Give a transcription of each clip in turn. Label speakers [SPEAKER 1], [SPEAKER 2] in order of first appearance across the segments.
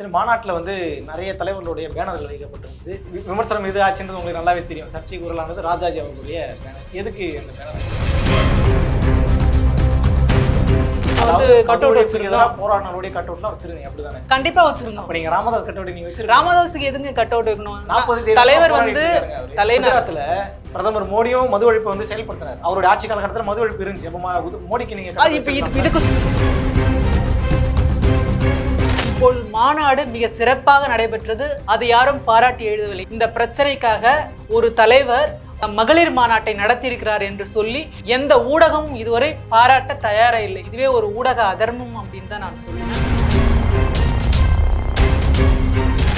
[SPEAKER 1] சரி மாநாட்டில் வந்து நிறைய தலைவர்களுடைய பேனர்கள் வைக்கப்பட்டிருந்தது. விமர்சனம் எது ஆச்சுன்றது உங்களுக்கு நல்லாவே தெரியும். சர்ச்சை குரலானது ராஜாஜி அவர்களுடைய பேனர். எதுக்கு அந்த பேனர். போராடினருடைய கட் அவுட்லாம் வச்சிருந்தீங்க. அப்படிதானே?
[SPEAKER 2] கண்டிப்பா வச்சிருந்தோம்.
[SPEAKER 1] அப்ப நீங்க ராமதாஸ் கட் அவுட் நீங்க வச்சிருக்கீங்க.
[SPEAKER 2] ராமதாஸுக்கு எதுங்க கட் அவுட் வைக்கணும்
[SPEAKER 1] நாற்பது தேதி
[SPEAKER 2] தலைவர் வந்து
[SPEAKER 1] குஜராத்ல பிரதமர் மோடியும் மது ஒழிப்பை வந்து செயல்படுத்தினார் அவருடைய ஆட்சி காலகட்டத்தில் மது ஒழிப்பு இருந்துச்சு. அப்ப மோடிக்கு நீங்க
[SPEAKER 2] இப்ப இதுக்கு அப்போது மாநாடு மிக சிறப்பாக நடைபெற்றது. அது யாரும் பாராட்டி எழுதவில்லை. இந்த பிரச்சனைக்காக ஒரு தலைவர் மகளிர் மாநாட்டை நடத்தியிருக்கிறார் என்று சொல்லி எந்த ஊடகமும் இதுவரை பாராட்ட தயாரா இல்லை இதுவே ஒரு ஊடக அதர்மம் அப்படின்னு தான் நான் சொல்லுவேன்.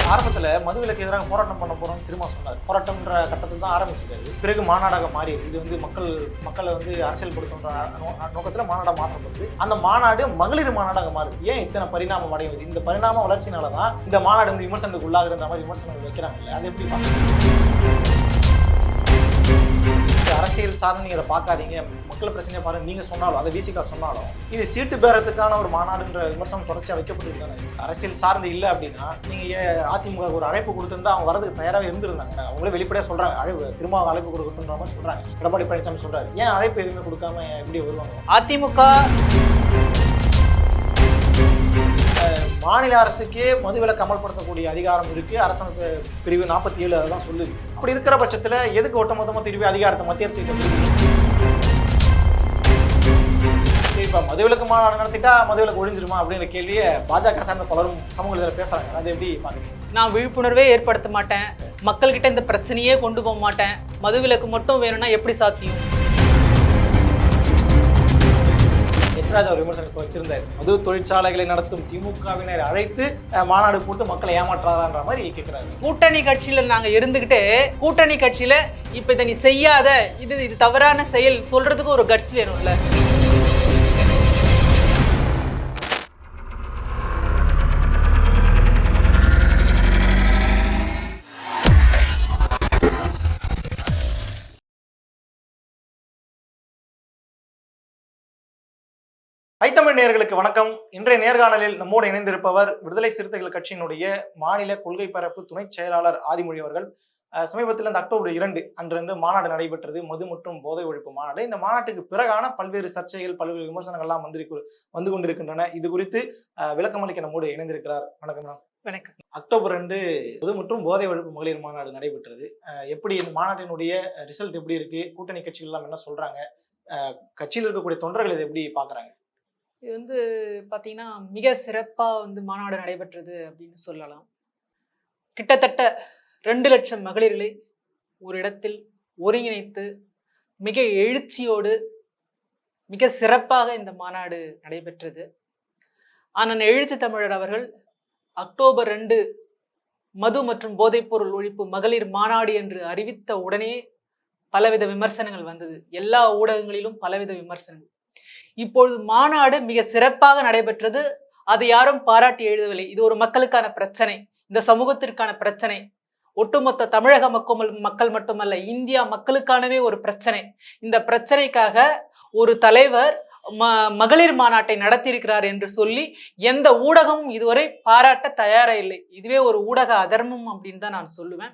[SPEAKER 1] ஆரம்பத்தில் மதுவிலக்கு எதிராக போராட்டம் பண்ண போறோம்னு திரும்ப சொன்னார். போராட்டம்ன்ற கட்டத்தில் தான் ஆரம்பிச்சிருக்காரு. பிறகு மாநாடாக மாறி இது வந்து மக்கள் மக்களை வந்து அரசியல்படுத்துன்ற நோ- மாநாடாக மாற்றப்படுது அந்த மாநாடு மகளிர் மாநாடாக மாறுது. ஏன் இத்தனை பரிணாமம் அடைவது இந்த பரிணாம வளர்ச்சினால தான் இந்த மாநாடு வந்து விமர்சனத்துக்கு உள்ளாகிற மாதிரி விமர்சனங்கள் வைக்கிறாங்கல்ல அது எப்படி பார்க்கணும்? அரசியல் சார்ந்து நீங்கள் அதை பார்க்காதீங்க. மக்கள் பிரச்சனையை பாருங்க. நீங்கள் சொன்னாலும் அதை விசிகா சொன்னாலும் இது சீட்டு பேரத்துக்கான ஒரு மாநாடுன்ற விமர்சனம் தொடர்ச்சியாக வைக்கப்பட்டிருக்காங்க. அரசியல் சார்ந்து இல்லை அப்படின்னா நீங்கள் ஏன் அதிமுக ஒரு அழைப்பு கொடுத்துருந்தா அவங்க வரதுக்கு தயாராக இருந்திருந்தாங்க. அவங்களே வெளிப்படையாக சொல்கிறாங்க அழைப்பு திரும்ப அழைப்பு கொடுக்கணுன்ற மாதிரி சொல்கிறாங்க எடப்பாடி பழனிசாமி சொல்கிறாரு ஏன் அழைப்பு எதுவுமே கொடுக்காம எப்படி வருவாங்க?
[SPEAKER 2] அதிமுக
[SPEAKER 1] மாநில அரசுக்கே மதுவிலக்கு அமல்படுத்தக்கூடிய அதிகாரம் இருக்கு. அரசமைப்பு பிரிவு நாற்பத்தி ஏழு அதெல்லாம் சொல்லுது. அப்படி இருக்கிற பட்சத்தில் எதுக்கு ஒட்டுமொத்தமா திருப்பி அதிகாரத்தை மத்திய அரசு இப்போ மதுவிலக்கு மாநாடு நடத்திட்டா மதுவிலக்கு ஒழிஞ்சிருமா அப்படிங்கிற கேள்வியை பாஜக சார்ந்த பலரும் சமூக இதில் பேசுறாங்க. அது எப்படி பாக்குறீங்க?
[SPEAKER 2] நான் விழிப்புணர்வே ஏற்படுத்த மாட்டேன். மக்கள்கிட்ட இந்த பிரச்சனையே கொண்டு போக மாட்டேன். மதுவிலக்கு மட்டும் வேணும்னா எப்படி சாத்தியம்?
[SPEAKER 1] ராஜா அவர் விமர்சனம் இப்போ வச்சிருந்தாரு. மது தொழிற்சாலைகளை நடத்தும் திமுகவினர் அழைத்து மாநாடு போட்டு மக்களை ஏமாற்றாதான்ற மாதிரி கேட்கிறாரு
[SPEAKER 2] கூட்டணி கட்சியில நாங்க இருந்துகிட்டு கூட்டணி கட்சியில இப்ப இதை நீ செய்யாத இது இது தவறான செயல் சொல்றதுக்கு ஒரு கட்ஸ் வேணும்ல.
[SPEAKER 1] ஐத்தமிழ் நேயர்களுக்கு வணக்கம். இன்றைய நேர்காணலில் நம்மோடு இணைந்திருப்பவர் விடுதலை சிறுத்தைகள் கட்சியினுடைய மாநில கொள்கை பரப்பு துணை செயலாளர் ஆதிமொழி அவர்கள். சமீபத்தில் இந்த அக்டோபர் இரண்டு அன்று மாநாடு நடைபெற்றது. மது மற்றும் போதை ஒழிப்பு மாநாடு. இந்த மாநாட்டுக்கு பிறகான பல்வேறு சர்ச்சைகள் பல்வேறு விமர்சனங்கள்லாம் வந்திருக்கு வந்து கொண்டிருக்கின்றன. இது குறித்து விளக்கமளிக்க நம்மோடு இணைந்திருக்கிறார். வணக்கம்
[SPEAKER 2] வணக்கம்.
[SPEAKER 1] அக்டோபர் ரெண்டு மது மற்றும் போதை ஒழிப்பு மகளிர் மாநாடு நடைபெற்றது. எப்படி இந்த மாநாட்டினுடைய ரிசல்ட் எப்படி இருக்கு? கூட்டணி கட்சிகள் எல்லாம் என்ன சொல்றாங்க? கட்சியில் இருக்கக்கூடிய தொண்டர்கள் இதை எப்படி பாக்குறாங்க?
[SPEAKER 2] இது வந்து பார்த்தீங்கன்னா மிக சிறப்பாக வந்து மாநாடு நடைபெற்றது அப்படின்னு சொல்லலாம். கிட்டத்தட்ட ரெண்டு லட்சம் மகளிர்களை ஒரு இடத்தில் ஒருங்கிணைத்து மிக எழுச்சியோடு மிக சிறப்பாக இந்த மாநாடு நடைபெற்றது. ஆனால் எழுச்சி தமிழர் அவர்கள் அக்டோபர் ரெண்டு மது மற்றும் போதைப்பொருள் ஒழிப்பு மகளிர் மாநாடு என்று அறிவித்த உடனே பலவித விமர்சனங்கள் வந்தது. எல்லா ஊடகங்களிலும் பலவித விமர்சனங்கள். இப்பொழுது மாநாடு மிக சிறப்பாக நடைபெற்றது. அதை யாரும் பாராட்டி எழுதவில்லை. இது ஒரு மக்களுக்கான பிரச்சனை. இந்த சமூகத்திற்கான பிரச்சனை. ஒட்டுமொத்த தமிழக மக்கள் மக்கள் மட்டுமல்ல இந்தியா மக்களுக்கானவே ஒரு பிரச்சனை. இந்த பிரச்சனைக்காக ஒரு தலைவர் ம மகளிர் மாநாட்டை நடத்தியிருக்கிறார் என்று சொல்லி எந்த ஊடகமும் இதுவரை பாராட்ட தயாரா இல்லை. இதுவே ஒரு ஊடக அதர்மம் அப்படின்னு தான் நான் சொல்லுவேன்.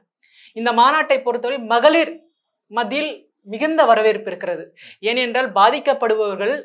[SPEAKER 2] இந்த மாநாட்டை பொறுத்தவரை மகளிர் மத்தியில் மிகுந்த வரவேற்பு இருக்கிறது. ஏனென்றால் பாதிக்கப்படுபவர்கள்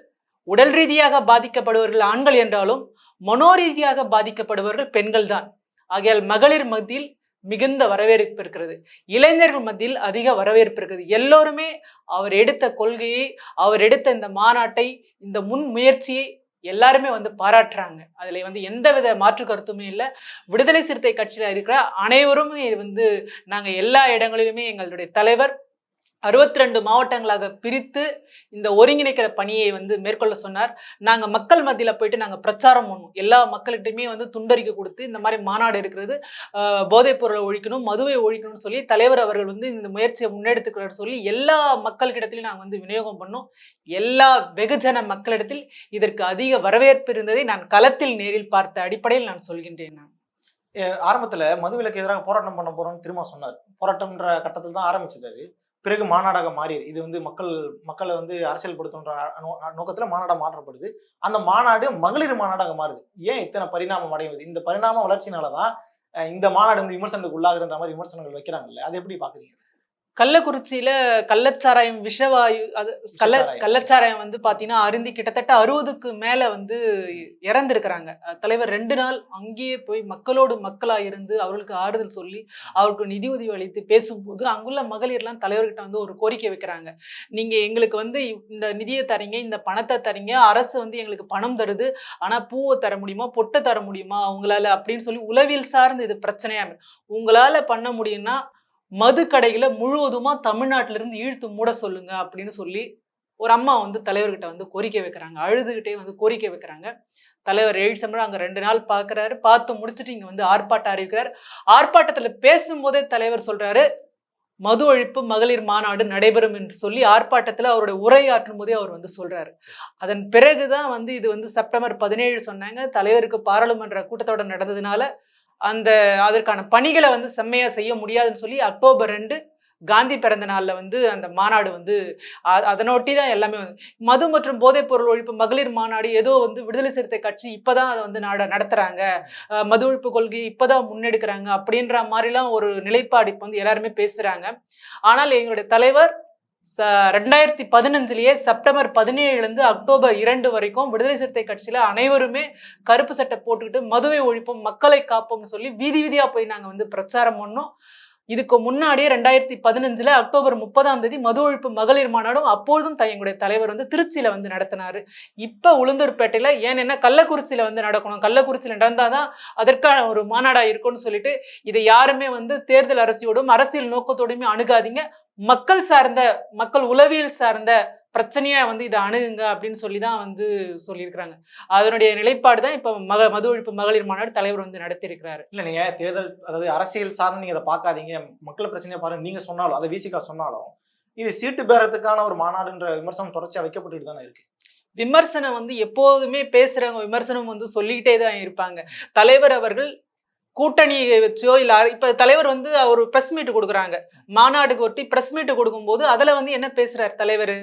[SPEAKER 2] உடல் ரீதியாக பாதிக்கப்படுவர்கள் ஆண்கள் என்றாலும் மனோரீதியாக பாதிக்கப்படுபவர்கள் பெண்கள் தான் ஆகையால் மகளிர் மத்தியில் மிகுந்த வரவேற்பு இருக்கிறது. இளைஞர்கள் மத்தியில் அதிக வரவேற்பு இருக்கிறது எல்லோருமே அவர் எடுத்த கொள்கையை அவர் எடுத்த இந்த மாநாட்டை இந்த முன் முயற்சியை எல்லாருமே வந்து பாராட்டுறாங்க. அதில் வந்து எந்தவித மாற்று கருத்துமே இல்லை. விடுதலை சிறுத்தை கட்சியில் இருக்கிற அனைவருமே இது வந்து நாங்கள் எல்லா இடங்களிலுமே எங்களுடைய தலைவர் அறுபத்தி ரெண்டு மாவட்டங்களாக பிரித்து இந்த ஒருங்கிணைக்கிற பணியை வந்து மேற்கொள்ள சொன்னார். நாங்கள் மக்கள் மத்தியில் போயிட்டு நாங்கள் பிரச்சாரம் பண்ணுவோம் எல்லா மக்கள்கிட்டையுமே வந்து துண்டறிக்கை கொடுத்து இந்த மாதிரி மாநாடு இருக்கிறது போதைப் பொருளை ஒழிக்கணும் மதுவை ஒழிக்கணும்னு சொல்லி தலைவர் அவர்கள் வந்து இந்த முயற்சியை முன்னெடுத்துக்கிறார் சொல்லி எல்லா மக்கள்கிட்டத்திலையும் நாங்கள் வந்து விநியோகம் பண்ணோம். எல்லா வெகுஜன மக்களிடத்தில் இதற்கு அதிக வரவேற்பு இருந்ததை நான் களத்தில் நேரில் பார்த்த அடிப்படையில் நான் சொல்கின்றேன் நான்.
[SPEAKER 1] ஆரம்பத்தில் மதுவிலக்கு எதிராக போராட்டம் பண்ண போறோம்னு திரும்ப சொன்னார். போராட்டம்ன்ற கட்டத்தில் தான் ஆரம்பிச்சது அது. பிறகு மாநாடாக மாறியது. இது வந்து மக்கள் மக்களை வந்து அரசியல்படுத்துன்ற நோக்கத்தில் மாநாடாக மாற்றப்படுது. அந்த மாநாடு மகளிர் மாநாடாக மாறுது. ஏன் இத்தனை பரிணாமம் அடைவது இந்த பரிணாம வளர்ச்சினால தான் இந்த மாநாடு வந்து விமர்சனத்துக்கு உள்ளாகுன்ற மாதிரி விமர்சனங்கள் வைக்கிறாங்கல்ல. அது எப்படி பார்க்குறீங்க
[SPEAKER 2] கள்ளக்குறிச்சியில கள்ளச்சாராயம் விஷவாயு அது கள்ள. கள்ளச்சாராயம் வந்து பாத்தீங்கன்னா அருந்தி கிட்டத்தட்ட அறுபதுக்கு மேல வந்து இறந்திருக்கிறாங்க தலைவர் ரெண்டு நாள் அங்கேயே போய் மக்களோடு மக்களா இருந்து அவர்களுக்கு ஆறுதல் சொல்லி அவருக்கு நிதியுதவி அளித்து பேசும்போது அங்குள்ள மகளிர்லாம் தலைவர்கிட்ட வந்து ஒரு கோரிக்கை வைக்கிறாங்க நீங்க எங்களுக்கு வந்து இந்த நிதியை தரீங்க இந்த பணத்தை தரீங்க அரசு வந்து எங்களுக்கு பணம் தருது ஆனா பூவை தர முடியுமா பொட்டை தர முடியுமா உங்களால அப்படின்னு சொல்லி உளவியல் சார்ந்து இது பிரச்சனையா. உங்களால பண்ண முடியும்னா மது கடைகளை முழுவதுமா தமிழ்நாட்டில இருந்து இழுத்து மூட சொல்லுங்க அப்படின்னு சொல்லி ஒரு அம்மா வந்து தலைவர்கிட்ட வந்து கோரிக்கை வைக்கிறாங்க. அழுதுகிட்டே வந்து கோரிக்கை வைக்கிறாங்க. தலைவர் எழுச்சம்பரம் அங்க ரெண்டு நாள் பார்க்கறாரு பார்த்து முடிச்சுட்டு இங்க வந்து ஆர்ப்பாட்டம் அறிவிக்கிறார். ஆர்ப்பாட்டத்துல பேசும்போதே தலைவர் சொல்றாரு மது ஒழிப்பு மகளிர் மாநாடு நடைபெறும் என்று சொல்லி ஆர்ப்பாட்டத்துல அவருடைய உரையாற்றும் போதே அவர் வந்து சொல்றாரு. அதன் பிறகுதான் வந்து இது வந்து செப்டம்பர் பதினேழு சொன்னாங்க. தலைவருக்கு பாராளுமன்ற கூட்டத்தோட நடந்ததுனால அந்த அதற்கான பணிகளை வந்து செம்மையா செய்ய முடியாதுன்னு சொல்லி அக்டோபர் ரெண்டு காந்தி பிறந்த நாள்ல வந்து அந்த மாநாடு வந்து அதனொட்டி தான் எல்லாமே வந்து மது மற்றும் போதைப் பொருள் ஒழிப்பு மகளிர் மாநாடு ஏதோ வந்து விடுதலை சிறுத்தை கட்சி இப்பதான் அதை வந்து நாட நடத்துறாங்க. அஹ் மது ஒழிப்பு கொள்கையை இப்பதான் முன்னெடுக்கிறாங்க அப்படின்ற மாதிரிலாம் ஒரு நிலைப்பாடு இப்போ வந்து எல்லாருமே பேசுறாங்க. ஆனால் எங்களுடைய தலைவர் ச ரெண்டாயிரத்தி பதினஞ்சுலயே செப்டம்பர் பதினேழுலேருந்து அக்டோபர் இரண்டு வரைக்கும் விடுதலை சிறுத்தை கட்சியில் அனைவருமே கருப்பு சட்டை போட்டுக்கிட்டு மதுவை ஒழிப்போம் மக்களை காப்போம்னு சொல்லி வீதி வீதியாக போய் நாங்கள் வந்து பிரச்சாரம் பண்ணோம். இதுக்கு முன்னாடியே ரெண்டாயிரத்தி பதினஞ்சுல அக்டோபர் முப்பதாம் தேதி மது ஒழிப்பு மகளிர் மாநாடும் அப்பொழுதும் தயங்குடைய எங்களுடைய தலைவர் வந்து திருச்சியில வந்து நடத்தினாரு. இப்ப உளுந்தூர்பேட்டையில ஏன்னா கள்ளக்குறிச்சியில வந்து நடக்கணும் கள்ளக்குறிச்சியில நடந்தாதான் அதற்கான ஒரு மாநாடா இருக்கும்னு சொல்லிட்டு இதை யாருமே வந்து தேர்தல் அரசியோடும் அரசியல் நோக்கத்தோடையுமே அணுகாதீங்க. மக்கள் சார்ந்த மக்கள் உளவியல் சார்ந்த பிரச்சனையா வந்து இதை அணுகுங்க அப்படின்னு சொல்லி தான் வந்து சொல்லியிருக்கிறாங்க. அதனுடைய நிலைப்பாடு தான் இப்ப மக மது ஒழிப்பு மகளிர் மாநாடு தலைவர் வந்து நடத்தியிருக்கிறாரு.
[SPEAKER 1] இல்ல நீங்க தேர்தல் அதாவது அரசியல் சார்ந்து நீங்க அதை பார்க்காதீங்க. மக்கள் பிரச்சனையை பாருங்க. நீங்க சொன்னாலும் அதை விசிகா சொன்னாலும் இது சீட்டு பேரத்துக்கான ஒரு மாநாடுன்ற விமர்சனம் தொடர்ச்சியா வைக்கப்பட்டுட்டு தானே இருக்கு.
[SPEAKER 2] விமர்சனம் வந்து எப்போதுமே பேசுறவங்க விமர்சனம் வந்து சொல்லிக்கிட்டே தான் இருப்பாங்க. தலைவர் அவர்கள் கூட்டணி வச்சோ இல்ல இப்ப தலைவர் வந்து அவர் பிரஸ் மீட் கொடுக்குறாங்க. மாநாடுக்கு ஒட்டி பிரஸ் மீட் கொடுக்கும்போது அதுல வந்து என்ன பேசுறாரு தலைவர்?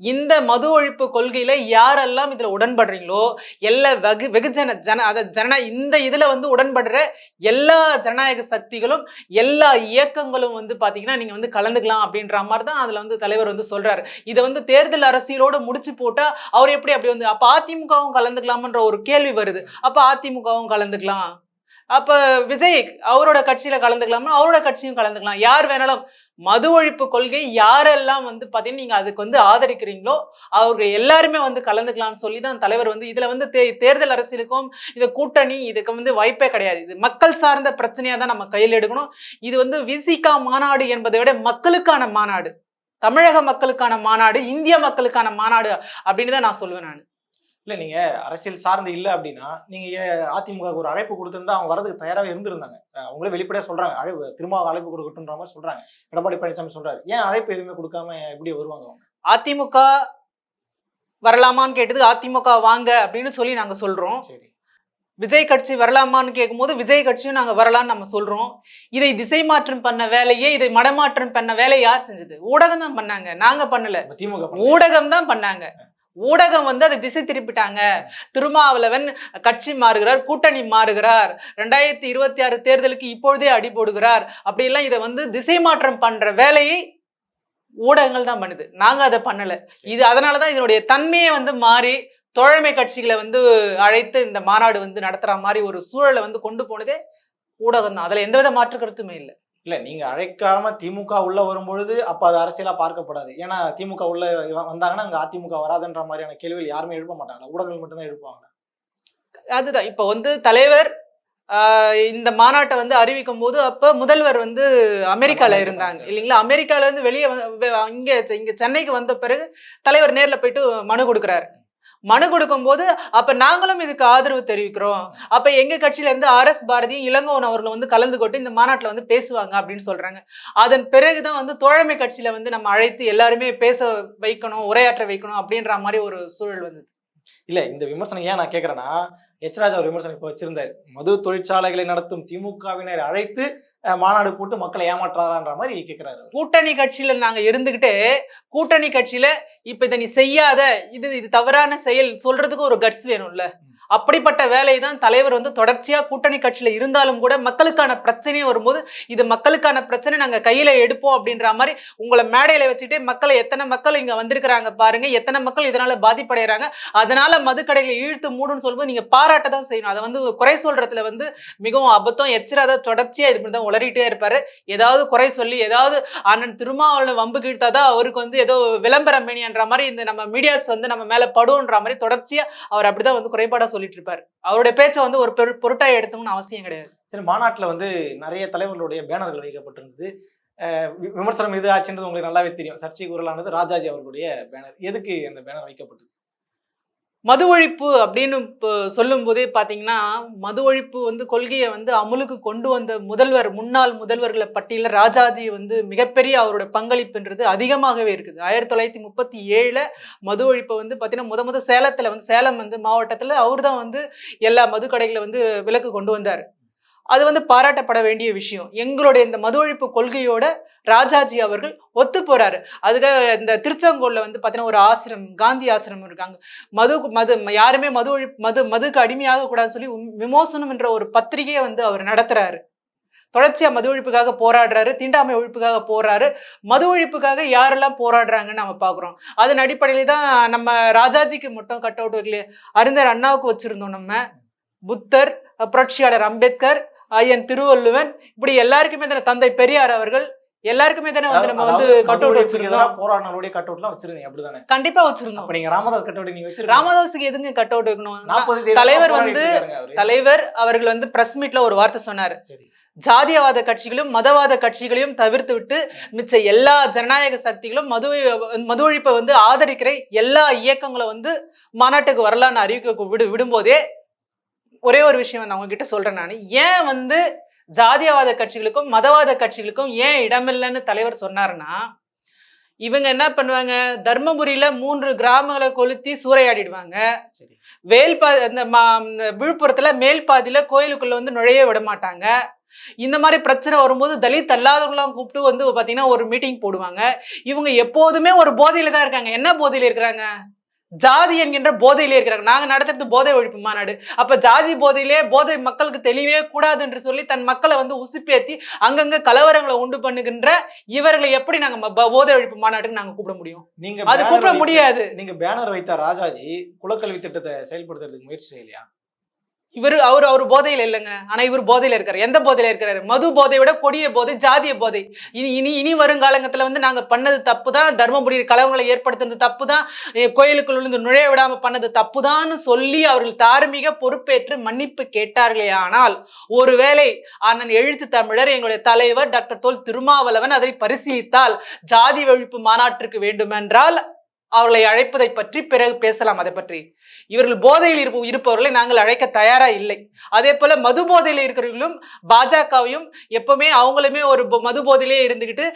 [SPEAKER 2] இந்த மது ஒழிப்பு கொள்கையில யாரெல்லாம் இதுல உடன்படுறீங்களோ எல்லா வெகு வெகுஜன ஜன அத ஜன இந்த இதுல வந்து உடன்படுற எல்லா ஜனநாயக சக்திகளும் எல்லா இயக்கங்களும் வந்து பாத்தீங்கன்னா நீங்க வந்து கலந்துக்கலாம் அப்படின்ற மாதிரி தான் அதுல வந்து தலைவர் வந்து சொல்றாரு. இதை வந்து தேர்தல் அரசியலோட முடிச்சு போட்டா அவர் எப்படி அப்படி வந்து அப்ப அதிமுகவும் கலந்துக்கலாம்ன்ற ஒரு கேள்வி வருது. அப்ப அதிமுகவும் கலந்துக்கலாம். அப்போ விஜய் அவரோட கட்சியில கலந்துக்கலாம்னா அவரோட கட்சியும் கலந்துக்கலாம். யார் வேணாலும் மது ஒழிப்பு கொள்கை யாரெல்லாம் வந்து பார்த்தீங்கன்னா நீங்கள் அதுக்கு வந்து ஆதரிக்கிறீங்களோ அவங்க எல்லாருமே வந்து கலந்துக்கலாம்னு சொல்லி தான் தலைவர் வந்து இதில் வந்து தே- தேர்தல் அரசியலுக்கும் இந்த கூட்டணி இதுக்கு வந்து வாய்ப்பே கிடையாது. இது மக்கள் சார்ந்த பிரச்சனையாக தான் நம்ம கையில் எடுக்கணும். இது வந்து விசிகா மாநாடு என்பதை விட மக்களுக்கான மாநாடு. தமிழக மக்களுக்கான மாநாடு இந்திய மக்களுக்கான மாநாடு அப்படின்னு தான் நான் சொல்லுவேன் நான்.
[SPEAKER 1] இல்ல நீங்க அரசியல் சார்ந்து இல்ல அப்படின்னா நீங்க ஏன் அதிமுக ஒரு அழைப்பு கொடுத்திருந்தா அவங்க வரதுக்கு தயாராகவே இருந்திருந்தாங்க. அவங்களே வெளிப்படையா சொல்றாங்க. அழைப்பு திரும்ப அழைப்பு கொடுக்கட்டுன்ற மாதிரி சொல்றாங்க. எடப்பாடி பழனிசாமி சொல்றாரு. ஏன் அழைப்பு எதுவுமே கொடுக்காம எப்படி வருவாங்க அவங்க?
[SPEAKER 2] அதிமுக வரலாமான்னு கேட்டது அதிமுக வாங்க அப்படின்னு சொல்லி நாங்க சொல்றோம்.
[SPEAKER 1] சரி.
[SPEAKER 2] விஜய் கட்சி வரலாமான்னு கேட்கும்போது விஜய் கட்சியும் நாங்க வரலாம்னு நம்ம சொல்றோம். இதை திசை மாற்றம் பண்ண வேலையே இதை மடமாற்றம் பண்ண வேலையை யார் செஞ்சது? ஊடகம் தான் பண்ணாங்க. நாங்க பண்ணல.
[SPEAKER 1] திமுக பண்ணல.
[SPEAKER 2] ஊடகம் தான் பண்ணாங்க. ஊடகம் வந்து அதை திசை திருப்பிட்டாங்க. திருமாவளவன் கட்சி மாறுகிறார் கூட்டணி மாறுகிறார். ரெண்டாயிரத்தி இருபத்தி ஆறு தேர்தலுக்கு இப்பொழுதே அடி போடுகிறார். அப்படிலாம் இதை வந்து திசை மாற்றம் பண்ற வேலையை ஊடகங்கள் தான் பண்ணுது. நாங்க அதை பண்ணல. இது அதனாலதான் இதனுடைய தன்மையை வந்து மாறி தோழமை கட்சிகளை வந்து அழைத்து இந்த மாநாடு வந்து நடத்துற மாதிரி ஒரு சூழலை வந்து கொண்டு போனதே ஊடகம் தான். அதுல எந்தவித மாற்று கருத்துமே இல்லை.
[SPEAKER 1] இல்ல நீங்க அழைக்காம திமுக உள்ள வரும்பொழுது அப்ப அது அரசியலா பார்க்கப்படாது. ஏன்னா திமுக உள்ள வந்தாங்கன்னா அங்க அதிமுக வராதுன்ற மாதிரியான கேள்விகள் யாருமே எழுப்ப மாட்டாங்க. ஊடகங்கள் மட்டும்தான் எழுப்புவாங்க.
[SPEAKER 2] அதுதான். இப்போ வந்து தலைவர் இந்த மாநாட்டை வந்து அறிவிக்கும் போது அப்ப முதல்வர் வந்து அமெரிக்கால
[SPEAKER 1] அமெரிக்கா
[SPEAKER 2] இருந்தாங்க. இல்லைங்களா? அமெரிக்கால இருந்து வெளியே இங்க இங்க சென்னைக்கு வந்த பிறகு தலைவர் நேர்ல போயிட்டு மனு கொடுக்குறாரு. மனு கொடுக்கும் போது அப்ப நாங்களும் இதுக்கு ஆதரவு தெரிவிக்கிறோம். அப்ப எங்க கட்சியில இருந்து ஆர் எஸ் பாரதியும் இளங்கோவன் அவர்கள் வந்து கலந்து கொண்டு இந்த மாநாட்டில் வந்து பேசுவாங்க அப்படின்னு சொல்றாங்க. அதன் பிறகுதான் வந்து தோழமை கட்சியில வந்து நம்ம அழைத்து எல்லாருமே பேச வைக்கணும் உரையாற்ற வைக்கணும் அப்படின்ற மாதிரி ஒரு சூழல் வந்தது.
[SPEAKER 1] இல்ல இந்த விமர்சனம் ஏன் நான் கேக்குறேன்னா எச் ராஜா ஒரு விமர்சனம் இப்ப வச்சிருந்தாரு. மது தொழிற்சாலைகளை நடத்தும் திமுகவினர் அழைத்து மாநாடு போட்டு மக்களை ஏமாற்றாரான்ற மாதிரி கேட்கிறாரு.
[SPEAKER 2] கூட்டணி கட்சியில நாங்க இருந்துகிட்டு கூட்டணி கட்சியில இப்ப இதை நீ செய்யாத இது இது தவறான செயல் சொல்றதுக்கு ஒரு கட்ஸ் வேணும்ல அப்படிப்பட்ட வேலையை தான் தலைவர் வந்து தொடர்ச்சியா கூட்டணி கட்சியில இருந்தாலும் கூட மக்களுக்கான பிரச்சனையும் வரும்போது இது மக்களுக்கான பிரச்சனை நாங்க கையில எடுப்போம் அப்படின்ற மாதிரி உங்களை மேடையில வச்சுட்டு மக்களை எத்தனை மக்கள் இங்க வந்திருக்கிறாங்க பாருங்க எத்தனை மக்கள் இதனால பாதிப்படைகிறாங்க அதனால மதுக்கடையில இழுத்து மூடுன்னு சொல்லும்போது நீங்க பாராட்ட தான் செய்யணும். அதை வந்து குறை சொல்றதுல வந்து மிகவும் அபத்தம் எச்சிராத தொடர்ச்சியா இது மாதிரி தான் உளறிட்டே இருப்பாரு. ஏதாவது குறை சொல்லி ஏதாவது அண்ணன் திருமாவளவன் வம்பு கிழ்த்தாதான் அவருக்கு வந்து ஏதோ விளம்பரம் மேனியன்ற மாதிரி இந்த நம்ம மீடியாஸ் வந்து நம்ம மேல படுன்ற மாதிரி தொடர்ச்சியா அவர் அப்படிதான் வந்து குறைபாடா சொல்லிட்டு இருப்பாரு அவருடைய பேச்சை வந்து ஒரு பெரு பொருட்டா எடுத்தோம்னு அவசியம் கிடையாது.
[SPEAKER 1] சரி மாநாட்டுல வந்து நிறைய தலைவர்களுடைய பேனர்கள் வைக்கப்பட்டிருந்தது. வி- விமர்சனம் எது ஆச்சுன்றது உங்களுக்கு நல்லாவே தெரியும். சர்ச்சைக்கு உருளானது ராஜாஜி அவர்களுடைய பேனர். எதுக்கு அந்த பேனர் வைக்கப்பட்டது?
[SPEAKER 2] மது ஒழிப்பு அப்படின்னு இப்போ சொல்லும் போதே பார்த்தீங்கன்னா மது ஒழிப்பு வந்து கொள்கையை வந்து அமுலுக்கு கொண்டு வந்த முதல்வர் முன்னாள் முதல்வர்களை பட்டியலில் ராஜாஜி வந்து மிகப்பெரிய அவரோட பங்களிப்புன்றது அதிகமாகவே இருக்குது. ஆயிரத்தி தொள்ளாயிரத்தி முப்பத்தி ஏழில் மது ஒழிப்பை வந்து பார்த்தீங்கன்னா முத முத சேலத்தில் வந்து சேலம் வந்து மாவட்டத்தில் அவர் தான் வந்து எல்லா மது கடைகளை வந்து விலக்கு கொண்டு வந்தார். அது வந்து பாராட்டப்பட வேண்டிய விஷயம். எங்களுடைய இந்த மது ஒழிப்பு கொள்கையோட ராஜாஜி அவர்கள் ஒத்து போறாரு. அதுக்காக இந்த திருச்செங்கோல்ல வந்து பாத்தீங்கன்னா ஒரு ஆசிரமம் காந்தி ஆசிரமம் இருக்காங்க. மது மது யாருமே மது ஒழிப்பு மது மதுக்கு அடிமையாக கூடாதுன்னு சொல்லி விமோசனம் என்ற ஒரு பத்திரிகையை வந்து அவர் நடத்துறாரு. தொடர்ச்சியா மது ஒழிப்புக்காக போராடுறாரு தீண்டாமை ஒழிப்புக்காக போறாரு மது ஒழிப்புக்காக யாரெல்லாம் போராடுறாங்கன்னு நம்ம பாக்குறோம். அதன் அடிப்படையில தான் நம்ம ராஜாஜிக்கு மட்டும் கட் அவுட் வைக்கல அறிஞர் அண்ணாவுக்கு வச்சிருந்தோம் நம்ம. புத்தர் புரட்சியாளர் அம்பேத்கர் ஐயன் திருவள்ளுவன் இப்படி எல்லாருக்குமே தானே தந்தை பெரியார் அவர்கள் எல்லாருக்குமே தானே வந்து நம்ம வந்து கட் அவுட் வச்சிருந்தோம்.
[SPEAKER 1] கட் அவுட்லாம் வச்சிருந்தீங்க அப்படிதானே?
[SPEAKER 2] கண்டிப்பா வச்சிருந்தோம்.
[SPEAKER 1] நீங்க ராமதாஸ் கட் அவுட் நீங்க வச்சிருக்கீங்க.
[SPEAKER 2] ராமதாஸுக்கு எதுங்க கட் அவுட் வைக்கணும் தலைவர் வந்து. தலைவர் அவர்கள் வந்து பிரஸ் மீட்ல ஒரு வார்த்தை சொன்னாரு. ஜாதியவாத கட்சிகளும் மதவாத கட்சிகளையும் தவிர்த்து விட்டு மிச்ச எல்லா ஜனநாயக சக்திகளும் மது மது ஒழிப்பை வந்து ஆதரிக்கிற எல்லா இயக்கங்களும் வந்து மாநாட்டுக்கு வரலான்னு அறிவிக்க விடு விடும்போதே ஒரே ஒரு விஷயம் வந்து அவங்க கிட்ட சொல்றேன் நான். ஏன் வந்து ஜாதியவாத கட்சிகளுக்கும் மதவாத கட்சிகளுக்கும் ஏன் இடமில்லைன்னு தலைவர் சொன்னாருன்னா இவங்க என்ன பண்ணுவாங்க? தர்மபுரியில மூன்று கிராமங்களை கொளுத்தி சூறையாடிடுவாங்க.
[SPEAKER 1] சரி.
[SPEAKER 2] வேல்பா இந்த விழுப்புரத்துல மேல்பாதியில கோயிலுக்குள்ள வந்து நுழைய விட மாட்டாங்க. இந்த மாதிரி பிரச்சனை வரும்போது தலித் அல்லாதவங்களாம் கூப்பிட்டு வந்து பாத்தீங்கன்னா ஒரு மீட்டிங் போடுவாங்க. இவங்க எப்போதுமே ஒரு போதையில தான் இருக்காங்க. என்ன போதையில இருக்கிறாங்க? ஜாதி என்கின்ற போதையிலே இருக்கிறாங்க. நாங்க நடத்துறது போதை ஒழிப்பு மாநாடு. அப்ப ஜாதி போதையிலே போதை மக்களுக்கு தெளிவே கூடாது என்று சொல்லி தன் மக்களை வந்து உசுப்பேத்தி அங்கங்க கலவரங்களை உண்டு பண்ணுகின்ற இவர்களை எப்படி நாங்க போதை ஒழிப்பு மாநாட்டுக்கு நாங்க கூப்பிட முடியும்?
[SPEAKER 1] நீங்க
[SPEAKER 2] அது கூப்பிட முடியாது.
[SPEAKER 1] நீங்க பேனர் வைத்த ராஜாஜி குலக்கல்வி திட்டத்தை செயல்படுத்துறதுக்கு முயற்சி செய்யலையா?
[SPEAKER 2] இவர் அவர் அவர் போதையில இல்லைங்க. ஆனா இவர் போதையில இருக்காரு. எந்த போதையில இருக்காரு மது போதை விட கொடிய போதை ஜாதிய போதை. இனி இனி இனி வருங்காலங்கத்துல வந்து நாங்க பண்ணது தப்பு தான் தர்மபுரி கலவங்களை ஏற்படுத்தினது தப்பு தான் கோயிலுக்குள்ள இருந்து நுழைய விடாம பண்ணது தப்புதான்னு சொல்லி அவர்கள் தார்மீக பொறுப்பேற்று மன்னிப்பு கேட்டார்களே ஆனால் ஒருவேளை அண்ணன் எழுத்து தமிழர் எங்களுடைய தலைவர் டாக்டர் தோல் திருமாவளவன் அதை பரிசீலித்தால் ஜாதி ஒழிப்பு மாநாட்டிற்கு வேண்டுமென்றால் அவர்களை அழைப்பதை பற்றி பிறகு பேசலாம். அதை பற்றி இவர்கள் போதையில் இருப்ப இருப்பவர்களை நாங்கள் அழைக்க தயாரா இல்லை. அதே போல மது போதையில் இருக்கிறவர்களும் பாஜகவையும் எப்பவுமே அவங்களுமே ஒரு மது போதையிலே இருந்துகிட்டு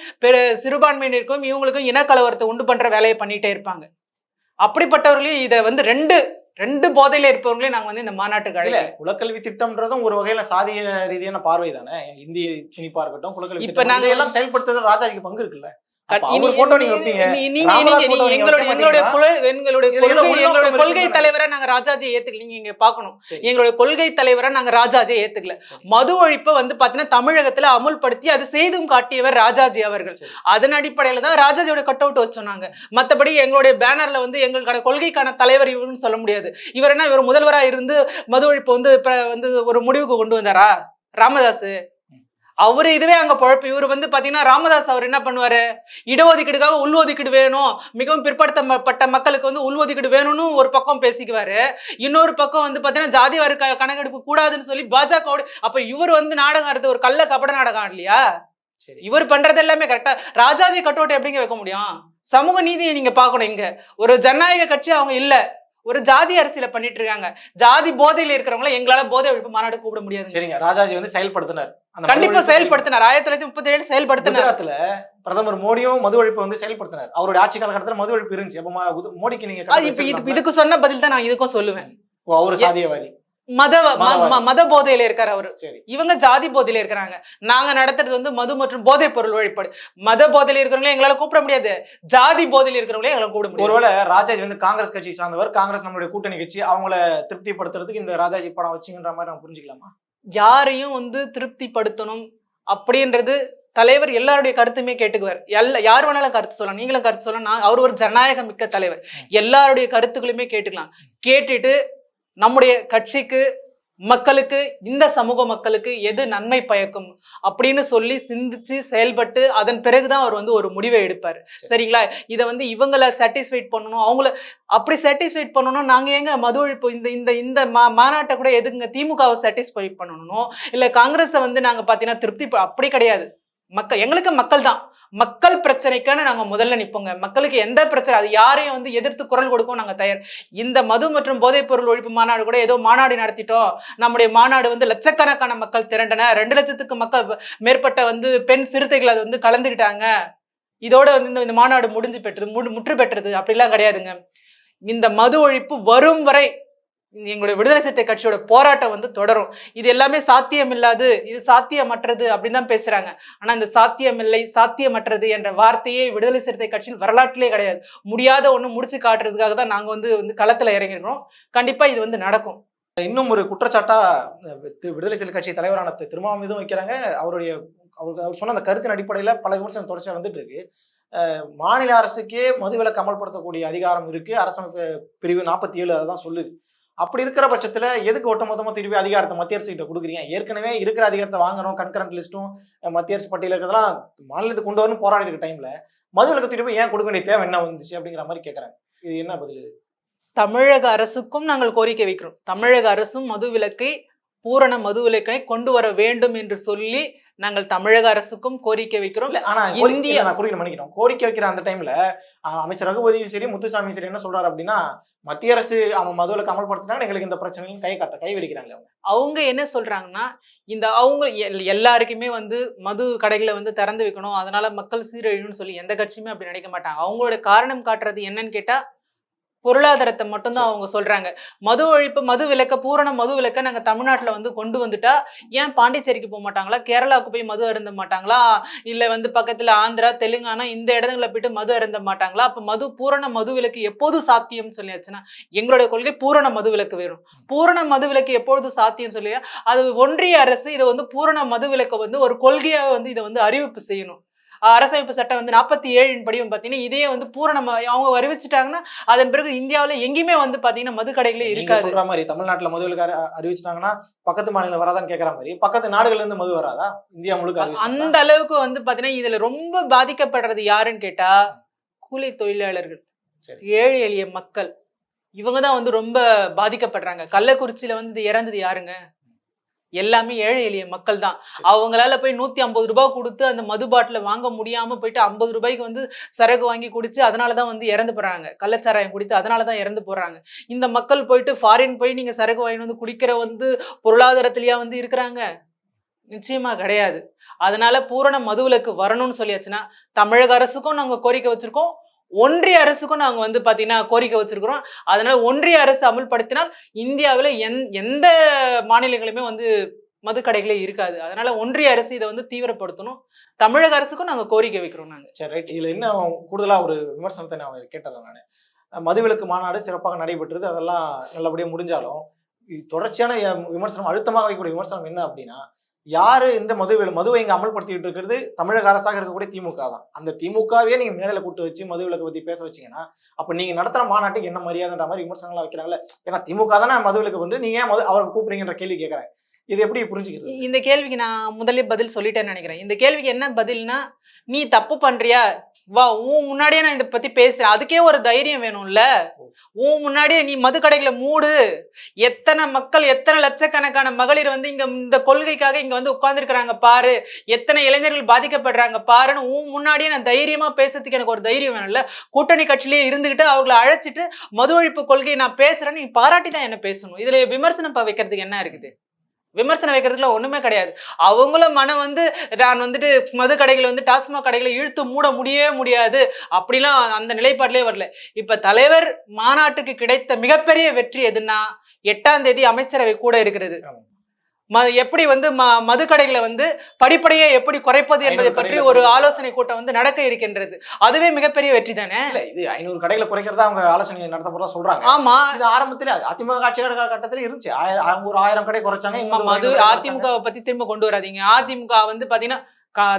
[SPEAKER 2] சிறுபான்மையினருக்கும் இவங்களுக்கும் இனக்கலவரத்தை உண்டு பண்ற வேலையை பண்ணிட்டே இருப்பாங்க. அப்படிப்பட்டவர்களையும் இதை வந்து ரெண்டு ரெண்டு போதையில இருப்பவர்களையும் நாங்க வந்து இந்த மாநாட்டுக்கு அழைக்கல
[SPEAKER 1] குலக்கல்வி திட்டம்ன்றதும் ஒரு வகையில சாதிய ரீதியான பார்வை தானே இந்திய திணிப்பா இருக்கட்டும் குலக்கல்வி
[SPEAKER 2] இப்ப நாங்க-
[SPEAKER 1] எல்லாம் செயல்படுத்துறது ராஜாஜிக்கு பங்கு இருக்குல்ல?
[SPEAKER 2] எங்களுடைய? கொள்கை? தலைவரை நாங்க ராஜாஜி ஏத்துக்கல நீங்க
[SPEAKER 1] சரி.
[SPEAKER 2] எங்களுடைய கொள்கை தலைவரை நாங்க ராஜாஜி ஏத்துக்கல. மது ஒழிப்பை வந்து பாத்தீங்கன்னா தமிழகத்துல அமுல்படுத்தி அது செய்தும் காட்டியவர் ராஜாஜி அவர்கள். அதன் அடிப்படையில தான் ராஜாஜியோட கட் அவுட் வச்சோம் நாங்க மத்தபடி எங்களுடைய பேனர்ல வந்து எங்களுக்கான கொள்கைக்கான தலைவர் இவருன்னு சொல்ல முடியாது இவர் என்ன இவர் முதல்வரா இருந்து மது ஒழிப்பு வந்து ஒரு முடிவுக்கு கொண்டு வந்தாரா ராமதாஸ் அவரு இதுவே அங்க பொழப்பு. இவர் வந்து பாத்தீங்கன்னா ராமதாஸ் அவர் என்ன பண்ணுவாரு? இடஒதுக்கீடுக்காக உள்ஒதுக்கீடு வேணும். மிகவும் பிற்படுத்தப்பட்ட மக்களுக்கு வந்து உள்ஒதுக்கீடு வேணும்னு ஒரு பக்கம் பேசிக்குவாரு. இன்னொரு பக்கம் வந்து பாத்தீங்கன்னா ஜாதி வாரி கணக்கெடுப்பு கூடாதுன்னு சொல்லி பாஜக அப்ப இவர் வந்து நாடகம் ஆடுறது ஒரு கள்ள கபட நாடகம் இல்லையா
[SPEAKER 1] சரி.
[SPEAKER 2] இவர் பண்றது எல்லாமே கரெக்டா ராஜாஜி கட்டோட்டை எப்படிங்க வைக்க முடியும்? சமூக நீதியை நீங்க பார்க்கணும் இங்க. ஒரு ஜனநாயக கட்சி அவங்க இல்ல. ஒரு ஜாதி அரசியல பண்ணிட்டு இருக்காங்க. ஜாதி போதையில இருக்கிறவங்கள எங்களால போதை ஒழிப்பு மாநாடு கூப்பிட முடியாது
[SPEAKER 1] சரிங்க. ராஜாஜி வந்து செயல்படுத்தினார்.
[SPEAKER 2] கண்டிப்பா செயல்படுத்தினார். ஆயிரத்தி தொள்ளாயிரத்தி முப்பத்தி ஏழு செயல்படுத்தினார்.
[SPEAKER 1] பிரதமர் மோடியும் மது ஒழிப்பு வந்து செயல்படுத்தினார். அவருடைய ஆட்சி காலகட்டத்துல மது ஒழிப்பு இருந்துச்சு. அப்ப மோடிக்கு நீங்க
[SPEAKER 2] இதுக்கு சொன்ன பதில் தான் நான் இதுக்கும் சொல்லுவேன்.
[SPEAKER 1] அவரு சாதியவாதி.
[SPEAKER 2] மத மத போதையில இருக்காரு அவரு. இவங்க ஜாதி போதையில இருக்கிறாங்க. நாங்க நடத்துறது வந்து மது மற்றும் போதைப் பொருள் வழிபாடு. மத போதையில இருக்கிறவங்களே எங்களால கூப்பிட முடியாது. ஜாதி போதையில இருக்கிறவங்களே எங்களால கூப்பிட முடியாது.
[SPEAKER 1] ஒருவேளை ராஜாஜி வந்து காங்கிரஸ் கட்சி சார்ந்தவர் காங்கிரஸ் நம்மளுடைய கூட்டணி கட்சி அவங்கள திருப்திப்படுத்துறதுக்கு இந்த ராஜாஜி படம் வச்சுங்கன்ற மாதிரி நம்ம புரிஞ்சுக்கலாமா?
[SPEAKER 2] யாரையும் வந்து திருப்திப்படுத்தணும் அப்படின்றது தலைவர் எல்லாருடைய கருத்துமே கேட்டுக்குவார். எல்லா யார் வேணாலும் கருத்து சொல்லலாம். நீங்களும் கருத்து சொல்லலாம். நான் அவர் ஒரு ஜனநாயக மிக்க தலைவர். எல்லாருடைய கருத்துக்களுமே கேட்டுக்கலாம். கேட்டுட்டு நம்முடைய கட்சிக்கு மக்களுக்கு இந்த சமூக மக்களுக்கு எது நன்மை பயக்கும் அப்படின்னு சொல்லி சிந்திச்சு செயல்பட்டு அதன் பிறகுதான் அவர் வந்து ஒரு முடிவை எடுப்பார். சரிங்களா? இதை வந்து இவங்கள சாட்டிஸ்ஃபைட் பண்ணணும். அவங்கள அப்படி சாட்டிஸ்ஃபைட் பண்ணணும். நாங்க எங்க மது ஒழிப்பு இந்த இந்த இந்த மா மாநாட்டை கூட எதுக்குங்க திமுகவை சாட்டிஸ்ஃபை பண்ணணும்? இல்ல காங்கிரஸை வந்து நாங்க பாத்தீங்கன்னா திருப்தி அப்படி கிடையாது. மக்கள் எங்களுக்கு மக்கள் தான். மக்கள் பிரச்சனைக்கான நாங்க முதல்ல நிப்போங்க. மக்களுக்கு எந்த பிரச்சனை அது யாரையும் வந்து எதிர்த்து குரல் கொடுக்கவும் நாங்க தயார் இந்த மது மற்றும் போதைப் பொருள் ஒழிப்பு மாநாடு கூட ஏதோ மாநாடு நடத்திட்டோம். நம்முடைய மாநாடு வந்து லட்சக்கணக்கான மக்கள் திரண்டன. ரெண்டு லட்சத்துக்கு மக்கள் மேற்பட்ட வந்து பெண் சிறுத்தைகள் அது வந்து கலந்துக்கிட்டாங்க இதோட வந்து இந்த- இந்த மாநாடு முடிஞ்சு பெற்றது முற்று பெற்றது. அப்படிலாம் கிடையாதுங்க. இந்த மது ஒழிப்பு வரும் வரை எங்களுடைய விடுதலை சிறுத்தை கட்சியோட போராட்டம் வந்து தொடரும். இது எல்லாமே சாத்தியமில்லாது இது சாத்தியமற்றது அப்படின்னு தான் பேசுறாங்க. ஆனா இந்த சாத்தியமில்லை சாத்தியமற்றது என்ற வார்த்தையே விடுதலை சிறுத்தை கட்சியில் வரலாற்றிலே கிடையாது. முடியாத ஒண்ணு முடிச்சு காட்டுறதுக்காக தான் நாங்க வந்து வந்து களத்துல இறங்கிருக்கிறோம் கண்டிப்பா இது வந்து நடக்கும்.
[SPEAKER 1] இன்னும் ஒரு குற்றச்சாட்டா விடுதலை சிறுத்தை கட்சி தலைவரான திரு திருமாவளவன் மீதும் வைக்கிறாங்க. அவருடைய அவர் சொன்ன அந்த கருத்தின் அடிப்படையில பல விமர்சனம் தொடர்ச்சியா வந்துட்டு இருக்கு. மாநில அரசுக்கே மதுவிலக்கு அமல்படுத்தக்கூடிய அதிகாரம் இருக்கு. அரசமைப்பு பிரிவு நாற்பத்தி ஏழு அதான் சொல்லுது. அப்படி இருக்கிற பட்சத்தில் எதுக்கு ஒட்டுமொத்தமா திருப்பி அதிகாரத்தை மத்திய அரசு கிட்ட கொடுக்குறீங்க? ஏற்கனவே இருக்கிற அதிகாரத்தை வாங்கணும் கன்கரண்ட் லிஸ்ட்டும் மத்திய அரசு பட்டியல இருக்கிறதெல்லாம் மாநிலத்துக்கு கொண்டு வரணும் போராடி இருக்க டைம்ல மதுவிலக்கு திருப்பி ஏன் கொடுக்க வேண்டிய தேவை என்ன வந்துச்சு அப்படிங்கிற மாதிரி கேட்குறாங்க இது என்ன பதில்
[SPEAKER 2] தமிழக அரசுக்கும் நாங்கள் கோரிக்கை வைக்கிறோம். தமிழக அரசும் மதுவிலக்கை பூரண மதுவிலக்கை கொண்டு வர வேண்டும் என்று சொல்லி நாங்கள் தமிழக அரசுக்கும் கோரிக்கை வைக்கிறோம்.
[SPEAKER 1] ஆனா
[SPEAKER 2] இந்திய-
[SPEAKER 1] குறியில் மன்னிக்கிறோம் கோரிக்கை வைக்கிற அந்த டைம்ல அமைச்சர் ரகுபதியும் சரி முத்துசாமியும் சரி என்ன சொல்றாரு அப்படின்னா மத்திய அரசு அவன் மதுவிலக்கு அமல்படுத்தினா எங்களுக்கு இந்த பிரச்சனையும் கை காட்ட கை விரிக்கிறாங்க அவங்க.
[SPEAKER 2] அவங்க என்ன சொல்றாங்கன்னா இந்த அவங்க எல்- எல்லாருக்குமே வந்து மது கடைகளை வந்து திறந்து வைக்கணும். அதனால மக்கள் சீரழியும்னு சொல்லி எந்த கட்சியுமே அப்படி நினைக்க மாட்டாங்க. அவங்களோட காரணம் காட்டுறது என்னன்னு கேட்டா பொருளாதாரத்தை மட்டும்தான் அவங்க சொல்றாங்க. மது ஒழிப்பு மது விலக்க பூரண மது விலக்க நாங்க தமிழ்நாட்டுல வந்து கொண்டு வந்துட்டா ஏன் பாண்டிச்சேரிக்கு போக மாட்டாங்களா? கேரளாவுக்கு போய் மது அருந்த மாட்டாங்களா? இல்ல வந்து பக்கத்துல ஆந்திரா தெலுங்கானா இந்த இடத்துல போயிட்டு மது அருந்த மாட்டாங்களா? அப்ப மது பூரண மது விலக்கு எப்போது சாத்தியம் சொல்லியாச்சுன்னா எங்களுடைய கொள்கை பூரண மது விலக்கு வேணும். பூரண மது விலக்கு எப்பொழுது சாத்தியம் சொல்லி அது ஒன்றிய அரசு இதை வந்து பூரண மது விலக்கை வந்து ஒரு கொள்கையா வந்து இதை வந்து அறிவிப்பு செய்யணும். அரசமைப்பு சட்டம் வந்து நாற்பத்தி ஏழின் படியும் பார்த்தீங்கன்னா இதே வந்து பூரண ம- அவங்க அறிவிச்சிட்டாங்கன்னா அதன் பிறகு இந்தியாவுல எங்கேயுமே வந்து பாத்தீங்கன்னா மது கடைகளே இருக்காது.
[SPEAKER 1] மாதிரி தமிழ்நாட்டுல மதுவிலக்கு அறி- அறிவிச்சிட்டாங்கன்னா பக்கத்து மாநிலம் வராதான்னு கேக்குற மாதிரி பக்கத்து நாடுகள்ல இருந்து மது வராதா? இந்தியா முழுக்க?
[SPEAKER 2] அந்த அளவுக்கு வந்து பாத்தீங்கன்னா இதுல ரொம்ப பாதிக்கப்படுறது யாருன்னு கேட்டா கூலி தொழிலாளர்கள்.
[SPEAKER 1] சரி.
[SPEAKER 2] ஏழை எளிய மக்கள். இவங்க தான் வந்து ரொம்ப பாதிக்கப்படுறாங்க. கள்ளக்குறிச்சியில வந்து இது இறந்தது யாருங்க? எல்லாமே ஏழை எளிய மக்கள் தான். அவங்களால போய் நூத்தி ஐம்பது ரூபாய் கொடுத்து அந்த மது பாட்டில வாங்க முடியாம போயிட்டு ஐம்பது ரூபாய்க்கு வந்து சரக்கு வாங்கி குடிச்சு அதனாலதான் வந்து இறந்து போறாங்க. கள்ளச்சாராயம் குடித்து அதனாலதான் இறந்து போறாங்க. இந்த மக்கள் போயிட்டு ஃபாரின் போய் நீங்க சரக்கு வாங்கி வந்து குடிக்கிற வந்து பொருளாதாரத்திலயா வந்து இருக்கிறாங்க? நிச்சயமா கிடையாது. அதனால பூரண மதுவிலக்கு வரணும்னு சொல்லியாச்சுன்னா தமிழக அரசுக்கும் நாங்க கோரிக்கை வச்சிருக்கோம். ஒன்றிய அரசுக்கும் நாங்கள் வந்து பார்த்தீங்கன்னா கோரிக்கை வச்சிருக்கிறோம். அதனால ஒன்றிய அரசு அமல்படுத்தினால் இந்தியாவில் எந் எந்த மாநிலங்களுமே வந்து மதுக்கடைகளே இருக்காது. அதனால ஒன்றிய அரசு இதை வந்து தீவிரப்படுத்தணும். தமிழக அரசுக்கும் நாங்கள் கோரிக்கை வைக்கிறோம் நாங்கள்
[SPEAKER 1] சரி ரைட். இதில் என்ன கூடுதலாக ஒரு விமர்சனத்தை நான் கேட்டேன் நான். மதுவிலக்கு மாநாடு சிறப்பாக நடைபெற்றது. அதெல்லாம் நல்லபடியாக முடிஞ்சாலும் தொடர்ச்சியான விமர்சனம் அழுத்தமாக வைக்கக்கூடிய விமர்சனம் என்ன அப்படின்னா யாரு இந்த மது மதுவை இங்க அமல்படுத்திட்டு இருக்கிறது? தமிழக அரசாக இருக்கக்கூடிய திமுக தான். அந்த திமுகவே நீங்க மேடையில கூட்டு வச்சு மதுவிலக்கு பத்தி பேச வச்சீங்கன்னா அப்ப நீங்க நடத்துற மாநாட்டுக்கு என்ன மரியாதைன்ற மாதிரி விமர்சனங்களா வைக்கிறாங்கல்ல? ஏன்னா திமுக தானே மதுவிலக்கு வந்து நீங்க ஏன் மது அவரை கூப்பிடுறீங்கன்ற கேள்வி கேட்கறேன் இது எப்படி புரிஞ்சுக்கிறது?
[SPEAKER 2] இந்த கேள்விக்கு நான் முதல்ல பதில் சொல்லிட்டேன்னு நினைக்கிறேன். இந்த கேள்விக்கு என்ன பதில்னா நீ தப்பு பண்றியா? வா உன் முன்னாடியே நான் இதை பத்தி பேசுறேன். அதுக்கே ஒரு தைரியம் வேணும்ல? உன் முன்னாடியே நீ மது கடைகளை மூடு. எத்தனை மக்கள் எத்தனை லட்சக்கணக்கான மகளிர் வந்து இங்க இந்த கொள்கைக்காக இங்க வந்து உட்கார்ந்துருக்காங்க பாரு. எத்தனை இளைஞர்கள் பாதிக்கப்படுறாங்க பாருன்னு உன் முன்னாடியே நான் தைரியமா பேசுறதுக்கு எனக்கு ஒரு தைரியம் வேணும்ல? கூட்டணி கட்சியிலேயே இருந்துகிட்டு அவங்கள அழைச்சிட்டு மது ஒழிப்பு கொள்கையை நான் பேசுறேன்னு நீ பாராட்டி தான் என்ன பேசணும். இதுல விமர்சனம் ப- வைக்கிறதுக்கு என்ன இருக்குது? விமர்சனம் வைக்கிறதுக்குலாம் ஒண்ணுமே கிடையாது. அவங்களும் மனம் வந்து நான் வந்துட்டு மது கடைகளை வந்து டாஸ்மாக் கடைகளை இழுத்து மூட முடியவே முடியாது. அப்படிலாம் அந்த நிலைப்பாட்டிலே வரல. இப்ப தலைவர் மாநாட்டுக்கு கிடைத்த மிகப்பெரிய வெற்றி எதுன்னா எட்டாம் தேதி அமைச்சரவை கூட இருக்கிறது. ம எப்படி வந்து ம மதுக்கடைகளை வந்து படிப்படியா எப்படி குறைப்பது என்பதை பற்றி ஒரு ஆலோசனை கூட்டம் வந்து நடக்க இருக்கின்றது. அதுவே மிகப்பெரிய வெற்றி தானே?
[SPEAKER 1] இல்ல இது ஐநூறு கடைகளை குறைக்கிறதா அவங்க ஆலோசனை நடத்த போறதா சொல்றாங்க.
[SPEAKER 2] ஆமா.
[SPEAKER 1] இது ஆரம்பத்துல அதிமுக ஆட்சி கட்டத்துல இருந்துச்சு. ஆயிரம் அவங்க ஒரு ஆயிரம் கடை குறைச்சாங்க
[SPEAKER 2] மது
[SPEAKER 1] ஐநூறு கடை
[SPEAKER 2] அதிமுக பத்தி திரும்ப கொண்டு வராதீங்க. அதிமுக வந்து பாத்தீங்கன்னா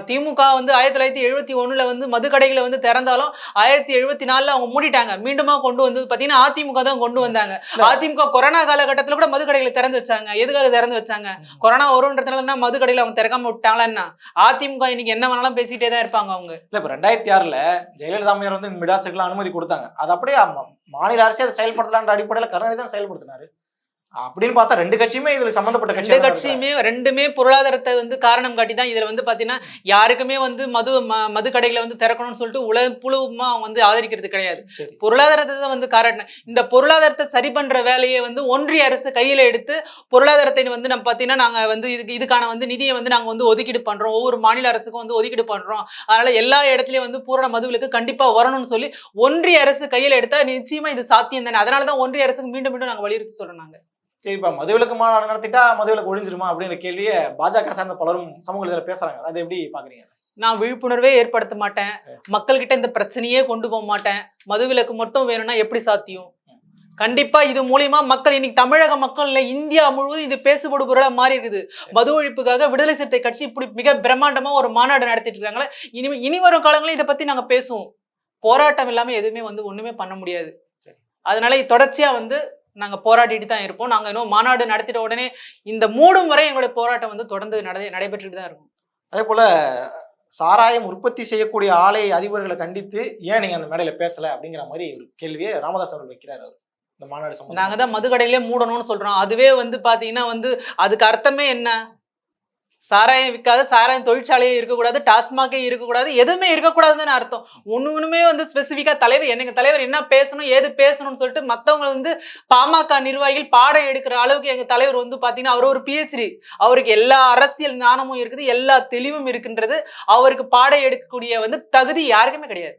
[SPEAKER 2] திமுக வந்து ஆயிரத்தி தொள்ளாயிரத்தி எழுபத்தி ஒண்ணுல வந்து மது கடைகளை வந்து திறந்தாலும் ஆயிரத்தி எழுபத்தி நாலுல அவங்க மூடிட்டாங்க. மீண்டுமா கொண்டு வந்து பாத்தீங்கன்னா அதிமுக தான் கொண்டு வந்தாங்க. அதிமுக கொரோனா காலகட்டத்துல கூட மது கடைகளை திறந்து வச்சாங்க. எதுக்காக திறந்து வச்சாங்க. கொரோனா வரும்ன்றதுனால என்ன மது கடையில அவங்க திறக்காம விட்டாங்களா அதிமுக இன்னைக்கு என்ன வேணாலும் பேசிட்டே தான் இருப்பாங்க அவங்க.
[SPEAKER 1] இல்ல இப்ப ரெண்டாயிரத்தி ஆறுல ஜெயலலிதா அம்மையார் வந்து மிடாசுக்கெல்லாம் அனுமதி கொடுத்தாங்க. அது அப்படியே மாநில அரசே அதை செயல்படுத்தலான்ற அடிப்படையில கருணாநிதி தான் செயல்படுத்தினாரு. அப்படின்னு பார்த்தா ரெண்டு கட்சியுமே இதுல சம்பந்தப்பட்ட
[SPEAKER 2] ரெண்டு
[SPEAKER 1] கட்சி
[SPEAKER 2] கட்சியுமே ரெண்டுமே பொருளாதாரத்தை வந்து காரணம் காட்டி தான் இதுல வந்து பாத்தீங்கன்னா யாருக்குமே வந்து மது மது கடைகளை வந்து திறக்கணும்னு சொல்லிட்டு உலக புழுமா வந்து ஆதரிக்கிறது கிடையாது. பொருளாதாரத்தை தான் வந்து காரணம். இந்த பொருளாதாரத்தை சரி பண்ற வேலையை வந்து ஒன்றிய அரசு கையில எடுத்து பொருளாதாரத்தை வந்து நம்ம பாத்தீங்கன்னா நாங்க வந்து இதுக்கு இதுக்கான வந்து நிதியை வந்து நாங்க வந்து ஒதுக்கீடு பண்றோம். ஒவ்வொரு மாநில அரசுக்கும் வந்து ஒதுக்கீடு பண்றோம். அதனால எல்லா இடத்துலயும் வந்து பூரண மதுவிலக்கு கண்டிப்பா வரணும்னு சொல்லி ஒன்றிய அரசு கையில எடுத்தா நிச்சயமா இது சாத்தியம் தானே. அதனால தான் ஒன்றிய அரசுக்கு மீண்டும் மீண்டும் நாங்க வலியுறுத்தி சொல்றோம் நாங்க.
[SPEAKER 1] சரி இப்ப மதுவிலக்கு மாநாடு நடத்திட்டா மதுவிலக்கு ஒழிஞ்சிருமா அப்படிங்கிற கேள்வியை பாஜக சார்ந்த பலரும் சமூக இதுல பேசுறாங்க. அதை எப்படி பாக்குறீங்க?
[SPEAKER 2] நான் விழிப்புணர்வே ஏற்படுத்த மாட்டேன். மக்கள்கிட்ட இந்த பிரச்சனையே கொண்டு போக மாட்டேன். மதுவிலக்கு மட்டும் வேணும்னா எப்படி சாத்தியம்? கண்டிப்பா இது மூலியமா மக்கள் இன்னைக்கு தமிழக மக்கள் இல்ல இந்தியா முழுவதும் இது பேசுபடு பொருளா மாறி இருக்குது. மது ஒழிப்புக்காக விடுதலை சிறுத்தை கட்சி இப்படி மிக பிரம்மாண்டமா ஒரு மாநாடு நடத்திட்டு இருக்காங்களே இனி இனி வரும் காலங்களில் இதை பத்தி நாங்க பேசுவோம். போராட்டம் இல்லாம எதுவுமே வந்து ஒண்ணுமே பண்ண முடியாது. அதனால தொடர்ச்சியா வந்து நாங்க போராடிட்டு தான் இருப்போம். நாங்க இன்னும் மாநாடு நடத்திட்ட உடனே இந்த மூடும் வரை எங்களுடைய போராட்டம் வந்து தொடர்ந்து நடை நடைபெற்றுட்டு தான் இருக்கும்.
[SPEAKER 1] அதே போல சாராயம் உற்பத்தி செய்யக்கூடிய ஆலை அதிபர்களை கண்டித்து ஏன் நீங்க அந்த மேடையில பேசல அப்படிங்கிற மாதிரி ஒரு கேள்வியை ராமதாஸ் அவர்கள் வைக்கிறாரு அவர். இந்த மாநாடு சம்பந்தமா.
[SPEAKER 2] நாங்க தான் மதுக்கடையிலே மூடணும்னு சொல்றோம். அதுவே வந்து பாத்தீங்கன்னா வந்து அதுக்கு அர்த்தமே என்ன? சாராயம் விற்காது சாராயம் தொழிற்சாலையே இருக்கக்கூடாது டாஸ்மாகே இருக்கக்கூடாது எதுவுமே இருக்கக்கூடாதுன்னு அர்த்தம். ஒன்று ஒன்றுமே வந்து ஸ்பெசிஃபிக்காக தலைவர் எனக்கு தலைவர் என்ன பேசணும் ஏது பேசணும்னு சொல்லிட்டு மற்றவங்க வந்து பாமக நிர்வாகிகள் பாடம் எடுக்கிற அளவுக்கு எங்கள் தலைவர் வந்து பார்த்தீங்கன்னா அவர் ஒரு பிஹெச்டி அவருக்கு எல்லா அரசியல் ஞானமும் இருக்குது எல்லா தெளிவும் இருக்கின்றது. அவருக்கு பாடம் எடுக்கக்கூடிய வந்து தகுதி யாருக்குமே கிடையாது.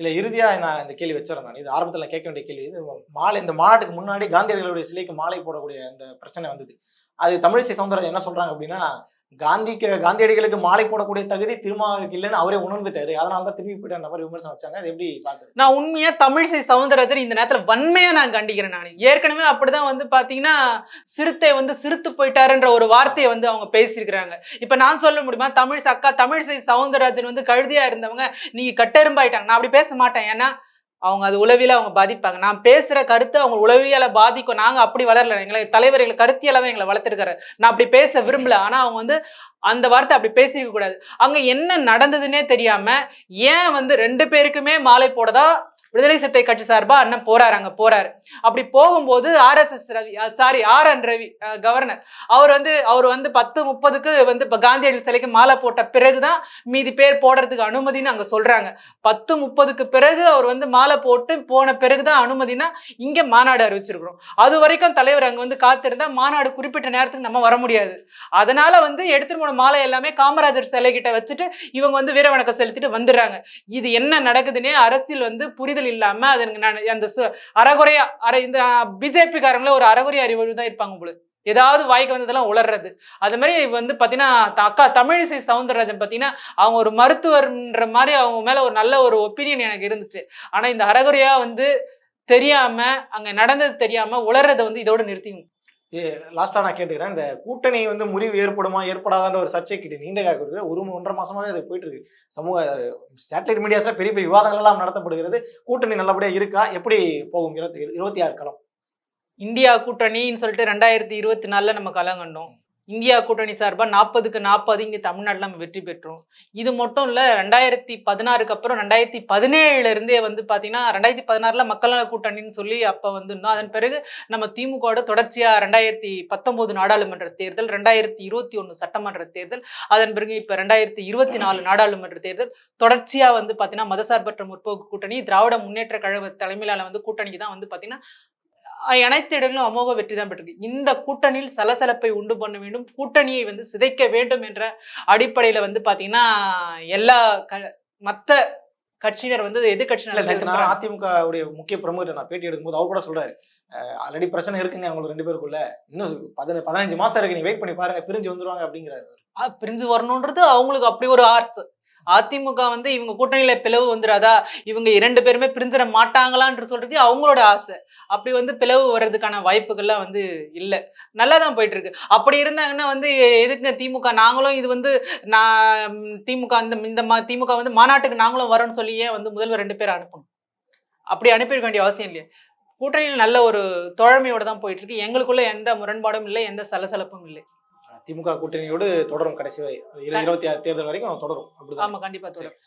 [SPEAKER 1] இல்லை இறுதியா நான் இந்த கேள்வி வச்சிடறேன் நான். இது ஆரம்பத்தில் கேட்க வேண்டிய கேள்வி இது மாலை இந்த மாநாட்டுக்கு முன்னாடி காந்தியடிகளுடைய சிலைக்கு மாலை போடக்கூடிய அந்த பிரச்சனை வந்தது. அது தமிழிசை சவுந்தரராஜன் என்ன சொல்றாங்க அப்படின்னா காந்திக்கு காந்தியடிகளுக்கு மாலை போடக்கூடிய தகுதி திருமாவுக்கு இல்லைன்னு அவரே உணர்ந்துட்டாரு. அதனால தான் திரும்பி போயிட்டு அந்த மாதிரி விமர்சனம் வச்சாங்க. அது எப்படி பாக்குறது
[SPEAKER 2] நான் உண்மையா தமிழிசை சவுந்தரராஜன் இந்த நேரத்துல வன்மையா நான் கண்டிக்கிறேன் நான். ஏற்கனவே அப்படிதான் வந்து பாத்தீங்கன்னா சிறுத்தை வந்து சிறுத்து போயிட்டாருன்ற ஒரு வார்த்தையை வந்து அவங்க பேசியிருக்கிறாங்க. இப்ப நான் சொல்ல முடியுமா? தமிழ் அக்கா தமிழிசை சவுந்தரராஜன் வந்து கழுதியா இருந்தவங்க நீங்க கட்டெரும்பாயிட்டாங்க. நான் அப்படி பேச மாட்டேன். ஏன்னா அவங்க அது உளவியல அவங்க பாதிப்பாங்க. நான் பேசுற கருத்து அவங்க உளவியல பாதிக்கும். நாங்க அப்படி வளரல. எங்களை தலைவர் எங்களை கருத்தியால தான் எங்களை வளர்த்துருக்காரு. நான் அப்படி பேச விரும்பல. ஆனா அவங்க வந்து அந்த வார்த்தை அப்படி பேசிக்க கூடாது. அங்க என்ன நடந்ததுன்னே தெரியாம ஏன் வந்து ரெண்டு பேருக்குமே மாலை போடதா விடுதலை சிறுத்தை கட்சி சார்பா அண்ணன் போறாரு அங்க போறாரு. அப்படி போகும்போது RSS Ravi sorry R N Ravi governor அவர் வந்து அவர் வந்து பத்து முப்பதுக்கு வந்து இப்ப காந்தியடிகள் சிலைக்கு மாலை போட்ட பிறகுதான் மீதி பேர் போடுறதுக்கு அனுமதின்னு அங்க சொல்றாங்க. பத்து முப்பதுக்கு பிறகு அவர் வந்து மாலை போட்டு போன பிறகுதான் அனுமதினா இங்க மாநாடு அறிவிச்சிருக்கிறோம். அது வரைக்கும் தலைவர் அங்க வந்து காத்திருந்தா மாநாடு குறிப்பிட்ட நேரத்துக்கு நம்ம வர முடியாது. அதனால வந்து எடுத்துட்டு போன மாலை எல்லாமே காமராஜர் சிலை கிட்ட வச்சுட்டு இவங்க வந்து வீரவணக்கம் செலுத்திட்டு வந்துடுறாங்க. இது என்ன நடக்குதுன்னே அரசியல் வந்து புரிதல் இல்லாம அது அந்த சு- அரை இந்த பிஜேபிக்காரங்களை ஒரு அறகுறை அறிவு தான் இருப்பாங்க போல. ஏதாவது வாய்க்கு வந்ததெல்லாம் உளர்றது. அது மாதிரி வந்து பாத்தீங்கன்னா அக்கா தமிழிசை சவுந்தரராஜன் பாத்தீங்கன்னா அவங்க ஒரு மருத்துவர்ன்ற மாதிரி அவங்க மேல ஒரு நல்ல ஒரு ஒப்பீனியன் எனக்கு இருந்துச்சு. ஆனா இந்த அறகுறையா வந்து தெரியாம அங்க நடந்தது தெரியாம உளர்றதை வந்து இதோட நிறுத்திங்க
[SPEAKER 1] லாஸ்ட்டாக நான் கேட்டுக்கிறேன். இந்த கூட்டணி வந்து முறிவு ஏற்படுமா ஏற்படாதான்ற ஒரு சர்ச்சை கிட்ட நீண்ட காக்க இருக்கு ஒரு ஒன்றரை மாசமாவே அது போயிட்டு இருக்கு. சமூக சேட்டலைட் மீடியாஸ்ல பெரிய பெரிய விவாதங்கள் எல்லாம் நடத்தப்படுகிறது. கூட்டணி நல்லபடியாக இருக்கா? எப்படி போகும்? இருபத்தி இருபத்தி ஆறு களம்.
[SPEAKER 2] இந்தியா கூட்டணின்னு சொல்லிட்டு ரெண்டாயிரத்தி இருபத்தி நாலில் நம்ம களம் கண்டோம். இந்தியா கூட்டணி சார்பாக நாற்பதுக்கு நாற்பது இங்கே தமிழ்நாட்டில் நம்ம வெற்றி பெற்றோம். இது மட்டும் இல்லை ரெண்டாயிரத்தி பதினாறுக்கு அப்புறம் ரெண்டாயிரத்தி பதினேழுல இருந்தே வந்து பார்த்தீங்கன்னா ரெண்டாயிரத்தி பதினாறில் மக்கள் நல கூட்டணின்னு சொல்லி அப்போ வந்துருந்தோம். அதன் பிறகு நம்ம திமுகவோட தொடர்ச்சியாக ரெண்டாயிரத்தி பத்தொம்போது நாடாளுமன்ற தேர்தல் ரெண்டாயிரத்தி இருபத்தி ஒன்று சட்டமன்ற தேர்தல் அதன் பிறகு இப்போ ரெண்டாயிரத்தி இருபத்தி நாலு நாடாளுமன்ற தேர்தல் தொடர்ச்சியாக வந்து பார்த்தீங்கன்னா மதசார்பற்ற முற்போக்கு கூட்டணி திராவிட முன்னேற்ற கழக தலைமையிலான வந்து கூட்டணிக்கு தான் வந்து பார்த்தீங்கன்னா அனைத்து இடங்களிலும் அமோக வெற்றி தான் பெற்றிருக்கு. இந்த கூட்டணியில் சலசலப்பை உண்டு பண்ண வேண்டும் கூட்டணியை வந்து சிதைக்க வேண்டும் என்ற அடிப்படையில வந்து பாத்தீங்கன்னா எல்லா க மத்த கட்சியினர் வந்து எதிர்கட்சியினர்
[SPEAKER 1] நான் அதிமுக உடைய முக்கிய பிரமுகர் நான் பேட்டி எடுக்கும்போது அவர் கூட சொல்றாரு. ஆல்ரெடி பிரச்சனை இருக்குங்க அவங்களுக்கு ரெண்டு பேருக்குள்ள. இன்னும் பதின பதினஞ்சு மாசம் இருக்கு நீ வெயிட் பண்ணி பாருங்க பிரிஞ்சு வந்துருவாங்க அப்படிங்கிறாரு
[SPEAKER 2] பிரிஞ்சு வரணுன்றது அவங்களுக்கு அப்படி ஒரு ஆர்ட்ஸ். அதிமுக வந்து இவங்க கூட்டணியில பிளவு வந்துடாதா இவங்க இரண்டு பேருமே பிரிஞ்சிட மாட்டாங்களான்னு சொல்றது அவங்களோட ஆசை. அப்படி வந்து பிளவு வர்றதுக்கான வாய்ப்புகள்லாம் வந்து இல்லை. நல்லா தான் போயிட்டு இருக்கு அப்படி இருந்தாங்கன்னா வந்து எதுக்குங்க திமுக? நாங்களும் இது வந்து நான் திமுக அந்த இந்த மா- திமுக வந்து மாநாட்டுக்கு நாங்களும் வரோம்னு சொல்லியே வந்து முதல்வர் ரெண்டு பேரும் அனுப்பணும்? அப்படி அனுப்பிட வேண்டிய அவசியம் இல்லையா. கூட்டணியில் நல்ல ஒரு தோழமையோட தான் போயிட்டு இருக்கு எங்களுக்குள்ள எந்த முரண்பாடும் இல்லை எந்த சலசலப்பும் இல்லை.
[SPEAKER 1] திமுக கூட்டணியோடு தொடரும் கடைசி வரை. இரு- இருபத்தி ஆறு தேர்தல் வரைக்கும் தொடரும். அப்படிதான்.
[SPEAKER 2] ஆமா கண்டிப்பா தொடரும்.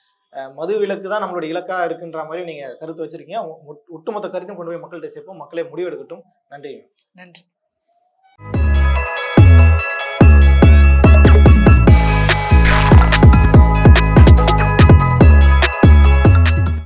[SPEAKER 1] மது விலக்கு தான் நம்மளுடைய இலக்கா இருக்குன்ற மாதிரி நீங்க கருத்து வச்சிருக்கீங்க. ஒட்டு- ஒட்டுமொத்த கருத்தையும் கொண்டு போய் மக்கள்கிட்ட சேர்ப்போம். மக்களே முடிவெடுக்கட்டும் நன்றி.
[SPEAKER 2] நன்றி.